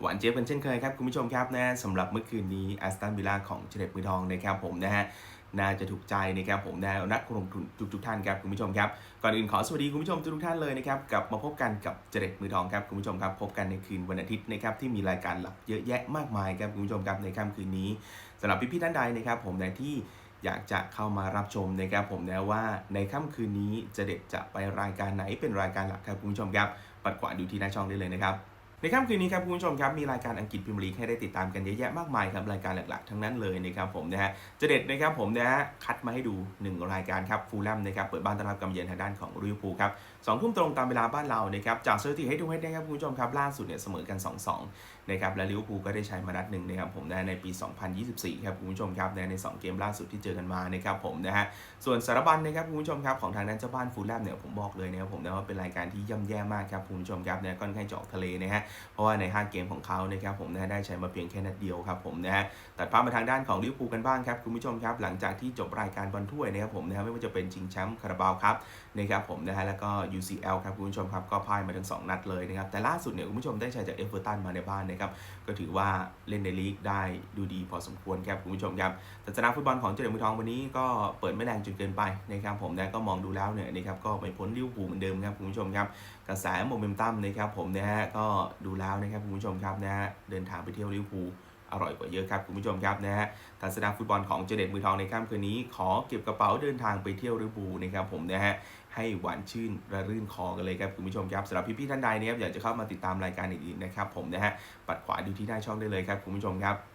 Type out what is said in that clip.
หวานเจี๊ยบกันเช่นเคยครับคุณผู้ชมครับนะสำหรับเมื่อคืนนี้แอสตันวิลล่าของเจเด็ดมือทองนะครับผมนะฮะน่าจะถูกใจนะครับผมนะนักลงทุนทุกทุกท่านครับคุณผู้ชมครับก่อนอื่นขอสวัสดีคุณผู้ชมทุกท่านเลยนะครับกลับมาพบกันกับเจเด็ดมือทองครับคุณผู้ชมครับพบกันในคืนวันอาทิตย์นะครับที่มีรายการหลักเยอะแยะมากมายครับคุณผู้ชมครับในค่ำคืนนี้สำหรับพี่ๆท่านใดนะครับผมในที่อยากจะเข้ามารับชมนะครับผมนะว่าในค่ำคืนนี้เจเด็ดจะไปรายการไหนเป็นรายการหลักครับคุณผู้ชมครับปัดขวาดูที่หน้าช่องได้เลยนะครับ ในค่ำคืนนี้ครับคุณผู้ชมครับมีรายการอังกฤษพรีเมียร์ลีกให้ได้ติดตามกันเยอะแยะมากมายครับรายการหลักๆ ทั้งนั้นเลยนะครับผมนะฮะจะเด็ดนะครับผมนะฮะคัดมาให้ดู 1 รายการครับฟูลแลมนะครับเปิดบ้านต้อนรับกำเยือนทางด้านของริวพูลครับสองทุ่มตรงตามเวลาบ้านเรานะครับจากสถิติให้ดูให้ได้ครับคุณผู้ชมครับล่าสุดเนี่ยเสมอกัน 2-2นะครับและลิเวอร์พูลก็ได้ใช้มานัดหนึ่งนะครับผมนะในปี 2024ครับคุณผู้ชมครับในใน2เกมล่าสุดที่เจอกันมานะครับผมนะฮะส่วนสารบัญนะครับคุณผู้ชมครับของทางด้านเจ้าบ้านฟูลแลมเนี่ยผมบอกเลยนะครับผมนะว่าเป็นรายการที่ย่ำแย่มากครับคุณผู้ชมครับนะค่อนข้างจะออกทะเลนะฮะเพราะว่าใน 5 เกมของเขานะครับผมนะฮะได้ใช้มาเพียงแค่นัดเดียวครับผมนะฮะตัดภาพมาทางด้านของลิเวอร์พูลกันบ้างครับคุณผู้ชมครับหลังจากที่จบรายการบอลถ้วยนะครับผมนะฮะไม่ว่าจะเป็นชิงแชมป์คาราบาวครับนะครับผมนะฮะแล้วก็ UCL ครับคุณผู้ชมครับก็พ่ายมาทั้ง 2 นัดเลยนะครับแต่ล่าสุดเนี่ยคุณผู้ชมได้ชัยจากเอเวอร์ตันมาในบ้านนะครับก็ถือว่าเล่นในลีกได้ดูดีพอสมควรครับคุณผู้ชมครับแต่สนามฟุตบอลของเจเดมือทองวันนี้ก็เปิดไม่แรงจนเกินไปนะครับผมนะก็มองดูแล้วเนี่ยนะครับก็ไม่พ้นลิเวอร์พูลเหมือนเดิมครับคุณผู้ชมครับกระแสโมเมนตัมนะครับผมนะฮะก็ดูแล้วนะครับคุณผู้ชมครับนะฮะเดินทางไปเที่ยวลิเวอร์พูลอร่อยกว่าเยอะครับคุณผู้ชมครับนะฮะทางสนาฟุตบอลของเจเด็ดมือทองในค่ำคืนนี้ ขอเก็บกระเป๋าเดินทางไปเที่ยวลิเวอร์พูลนะครับผมนะฮะให้หวานชื่นระรื่นคอกันเลยครับคุณผู้ชมครับสำหรับพี่ๆท่านใดนะครับอยากจะเข้ามาติดตามรายการอื่นๆนะครับผมนะฮะปัดขวาดูที่หน้าช่องได้เลยครับคุณผู้ชมครับ